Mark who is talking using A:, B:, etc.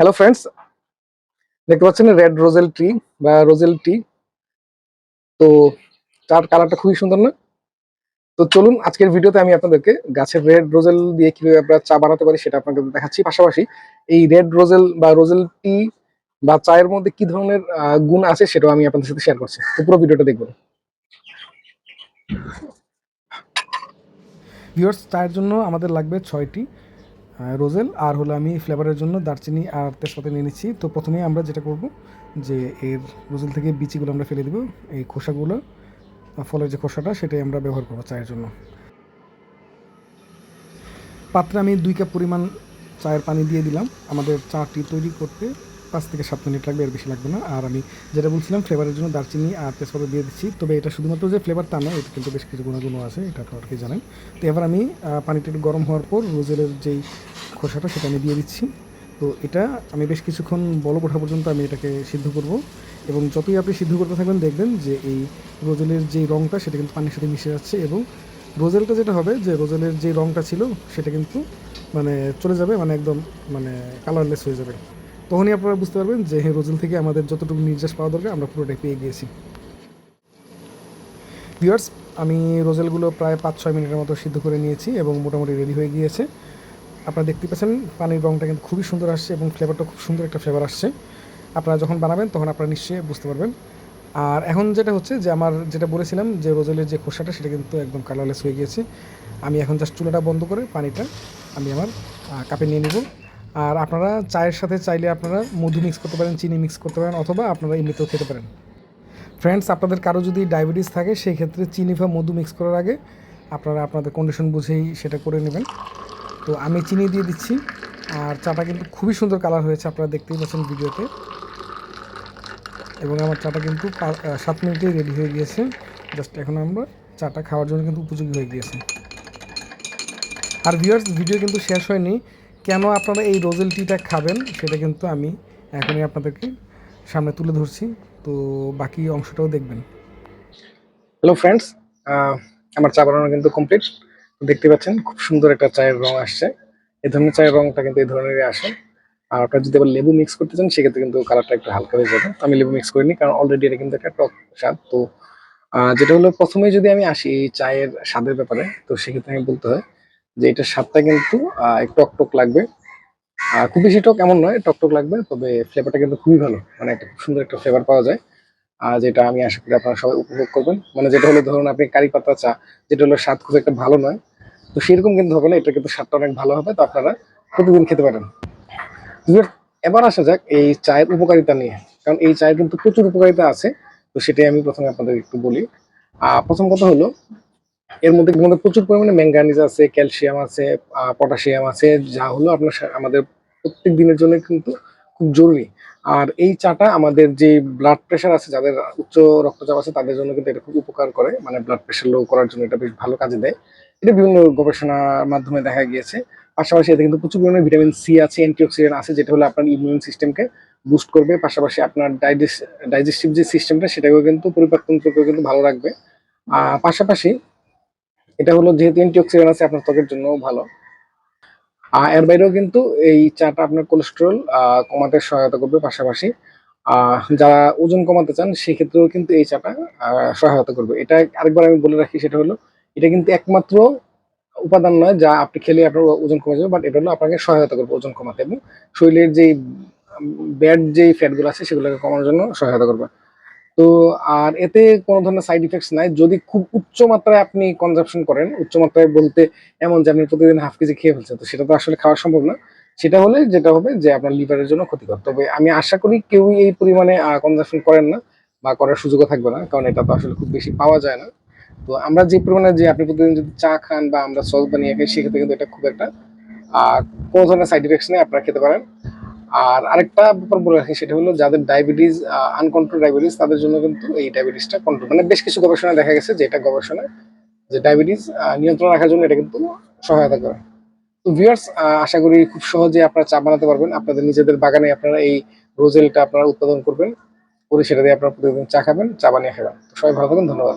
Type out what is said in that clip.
A: Hello friends দেখতে পাচ্ছেন red roselle tree বা রোজেল টি তো চার কালারটা খুবই সুন্দর না। তো চলুন আজকের ভিডিওতে আমি আপনাদেরকে গাছের রেড রোজেল দিয়ে কীভাবে আমরা চা বানাতে পারি সেটা আপনাদের দেখাচ্ছি। পাশাপাশি এই রেড রোজেল বা রোজেল টি বা চায়ের মধ্যে কি ধরনের গুণ আছে সেটাও আমি আপনাদের সাথে শেয়ার করছি। তো পুরো ভিডিওটা দেখবেন। ভিউয়ার্স চায়ের জন্য আমাদের লাগবে ছয়টি রোজেল, আর হলো আমি ফ্লেভারের জন্য দারচিনি আর তেজপাতা নিয়ে নিচ্ছি। তো প্রথমেই আমরা যেটা করব যে এর রোজেল থেকে বিচিগুলো আমরা ফেলে দেবো, এই খোসাগুলো, ফলের যে খোসাটা সেটাই আমরা ব্যবহার করব চায়ের জন্য। পাত্রে আমি দুই কাপ পরিমাণ চায়ের পানি দিয়ে দিলাম। আমাদের চাটি তৈরি করতে পাঁচ থেকে সাত মিনিট লাগবে, এর বেশি লাগবে না। আর আমি যেটা বলছিলাম ফ্লেভারের জন্য দারচিনি আর তেজপাতা দিয়ে দিচ্ছি। তবে এটা শুধুমাত্র যে ফ্লেভার তা নয় এটা কিন্তু বেশ কিছু গুণাগুণ আছে, এটা আপনারা কি জানেন। তো এবার আমি পানিটা একটু গরম হওয়ার পর রোজেলের যেই খোসাটা, সেটা আমি দিয়ে দিচ্ছি। তো এটা আমি বেশ কিছুক্ষণ বলক ওঠা পর্যন্ত আমি এটাকে সিদ্ধ করব। এবং যতই আপনি সিদ্ধ করতে থাকবেন, দেখবেন যে এই রোজেলের যে রঙটা সেটা কিন্তু পানির সাথে মিশে যাচ্ছে এবং রোজেলটা যেটা হবে, যে রোজেলের যে রঙটা ছিল, সেটা কিন্তু মানে চলে যাবে মানে একদম মানে কালারলেস হয়ে যাবে। তখনই আপনারা বুঝতে পারবেন যে হ্যাঁ রোজেল থেকে আমাদের যতটুকু নির্যাস পাওয়া দরকার, আমরা পুরোটাই পেয়ে গিয়েছি। ভিউয়ার্স আমি রোজেলগুলো প্রায় পাঁচ ছয় মিনিটের মতো সিদ্ধ করে নিয়েছি এবং মোটামুটি রেডি হয়ে গিয়েছে। আপনারা দেখতে পাচ্ছেন, পানির রঙটা কিন্তু খুবই সুন্দর আসছে এবং ফ্লেভারটা খুব সুন্দর একটা ফ্লেভার আসছে। আপনারা যখন বানাবেন, তখন আপনারা নিশ্চয়ই বুঝতে পারবেন। আর এখন যেটা হচ্ছে যে আমার যেটা বলেছিলাম যে রোজেলের যে খোসাটা, সেটা কিন্তু একদম কালারলেস হয়ে গিয়েছে। আমি এখন জাস্ট চুলাটা বন্ধ করে পানিটা আমি আমার কাপে নিয়ে নেব। আর আপনারা চায়ের সাথে চাইলে আপনারা মধু মিক্স করতে পারেন, চিনি মিক্স করতে পারেন অথবা আপনারা এমনিতেও খেতে পারেন। ফ্রেন্ডস আপনাদের কারও যদি ডায়াবেটিস থাকে সেই ক্ষেত্রে চিনি বা মধু মিক্স করার আগে আপনারা আপনাদের কন্ডিশন বুঝেই সেটা করে নেবেন। তো আমি চিনি দিয়ে দিচ্ছি, আর চাটা কিন্তু খুবই সুন্দর কালার হয়েছে, আপনারা দেখতেই পাচ্ছেন ভিডিওতে। এবং আমার চাটা কিন্তু সাত মিনিটেই রেডি হয়ে গিয়েছে। জাস্ট এখন আমরা চাটা খাওয়ার জন্য কিন্তু উপযোগী হয়ে গিয়েছে। আর ভিউয়ার্স ভিডিও কিন্তু শেষ হয়নি। কেন আপনারা এই রোজেল টিটা খাবেন সেটা কিন্তু আমি এখনই আপনাদেরকে সামনে তুলে ধরছি। তো বাকি অংশটাও দেখবেন। হ্যালো ফ্রেন্ডস আমার চা বানানো কিন্তু কমপ্লিট দেখতে পাচ্ছেন খুব সুন্দর একটা চায়ের রং আসছে। এই ধরনের চায়ের রংটা কিন্তু এই ধরনেরই আসে। আর আপনারা যদি আবার লেবু মিক্স করতে চান, সেক্ষেত্রে কিন্তু কালারটা একটু হালকা হয়ে যাবে। আমি লেবু মিক্স করিনি, কারণ অলরেডি এটা কিন্তু একটা টক স্বাদ। তো যেটা হলো প্রথমে যদি আমি আসি এই চায়ের স্বাদের ব্যাপারে, তো সেক্ষেত্রে আমি বলতে হয় যে এটার স্বাদটা কিন্তু একটু টক লাগবে। আর খুব বেশি টক এমন নয় টক টক লাগবে, তবে ফ্লেভারটা কিন্তু খুবই ভালো। মানে একটা খুব সুন্দর একটা ফ্লেভার পাওয়া যায়। আর যেটা আমি আশা করি আপনারা সবাই উপভোগ করবেন। মানে যেটা হলো, ধরুন আপনি কারি পাতা চা, যেটা হলো স্বাদ খুব একটা ভালো নয়। তো সেরকম কিন্তু হবে না, এটা কিন্তু স্বাদটা অনেক ভালো হবে, তো আপনারা প্রতিদিন খেতে পারেন। এবার- আসা যাক এই চায়ের উপকারিতা নিয়ে। কারণ এই চায়ের কিন্তু প্রচুর উপকারিতা আছে, তো সেটাই আমি প্রথমে আপনাদের একটু বলি। আহ, প্রথম কথা হলো এর মধ্যে মধ্যে প্রচুর পরিমাণে ম্যাঙ্গানিজ আছে, ক্যালসিয়াম আছে পটাশিয়াম আছে, যা হলো আপনার আমাদের প্রত্যেক দিনের জন্য কিন্তু খুব জরুরি। আর এই চাটা আমাদের যে ব্লাড প্রেশার আছে, যাদের উচ্চ রক্তচাপ আছে, তাদের জন্য কিন্তু এটা খুব উপকার করে। মানে ব্লাড প্রেশার লো করার জন্য এটা বেশ ভালো কাজে দেয়। এটা বিভিন্ন গবেষণার মাধ্যমে দেখা গিয়েছে। পাশাপাশি এতে কিন্তু প্রচুর পরিমাণে ভিটামিন সি আছে অ্যান্টিঅক্সিডেন্ট আছে, যেটা হলো আপনার ইমিউন সিস্টেমকে বুস্ট করবে। পাশাপাশি আপনার ডাইজেস্ট ডাইজেস্টিভ যে সিস্টেমটা সেটাকেও কিন্তু পরিপাকতন্ত্রকেও কিন্তু ভালো রাখবে। পাশাপাশি এটা হলো যেহেতু অ্যান্টিঅক্সিডেন্ট আছে আপনার ত্বকের জন্য ভালো। এর বাইরেও কিন্তু এই চাটা আপনার কোলেস্টেরল কমাতে সহায়তা করবে পাশাপাশি। যারা ওজন কমাতে চান, সেক্ষেত্রেও কিন্তু এই চাটা সহায়তা করবে। এটা আরেকবার আমি বলে রাখি, সেটা হলো এটা কিন্তু একমাত্র উপাদান নয় যা আপনি খেলে আপনার ওজন কমে যাবে বাট এটা হলো আপনাকে সহায়তা করবে ওজন কমাতে এবং শরীরের যেই ব্যাড যেই ফ্যাটগুলো আছে, সেগুলোকে কমানোর জন্য সহায়তা করবে। তো আর এতে কোনো ধরনের সাইড ইফেক্টস নাই। যদি খুব উচ্চ মাত্রায় আপনি কনজাপশন করেন, উচ্চ মাত্রায় বলতে এমন যে আপনি প্রতিদিন হাফ কেজি খেয়ে ফেলছেন, তো সেটা তো আসলে খাওয়া সম্ভব না। সেটা হলে যেটা হবে যে আপনার লিভারের জন্য ক্ষতিকর। তবে আমি আশা করি কেউই এই পরিমাণে কনজাপশন করেন না বা করার সুযোগও থাকবে না, কারণ এটা তো আসলে খুব বেশি পাওয়া যায় না। তো আমরা যে পরিমাণে যে আপনি প্রতিদিন যদি চা খান বা আমরা সস বানিয়ে খাই, সেক্ষেত্রে কিন্তু এটা খুব একটা কোনো ধরনের সাইড ইফেক্টস নেই, আপনারা খেতে পারেন। আর আরেকটা ব্যাপার বলে রাখি, সেটা হলো যাদের ডায়াবেটিস আনকন্ট্রোল ডায়াবেটিস তাদের জন্য কিন্তু এই ডায়াবেটিসটা কন্ট্রোল মানে বেশ কিছু গবেষণায় দেখা গেছে যে এটা গবেষণায় যে ডায়াবেটিস নিয়ন্ত্রণ রাখার জন্য এটা কিন্তু সহায়তা করে। তো ভিউয়ার্স আশা করি খুব সহজে আপনারা চা বানাতে পারবেন। আপনাদের নিজেদের বাগানে আপনারা এই রোজেলটা আপনারা উৎপাদন করবেন। করে সেটা দিয়ে আপনারা প্রতিদিন চা খাবেন, চা বানিয়ে খাবেন। তো সবাই ভালো থাকুন ধন্যবাদ।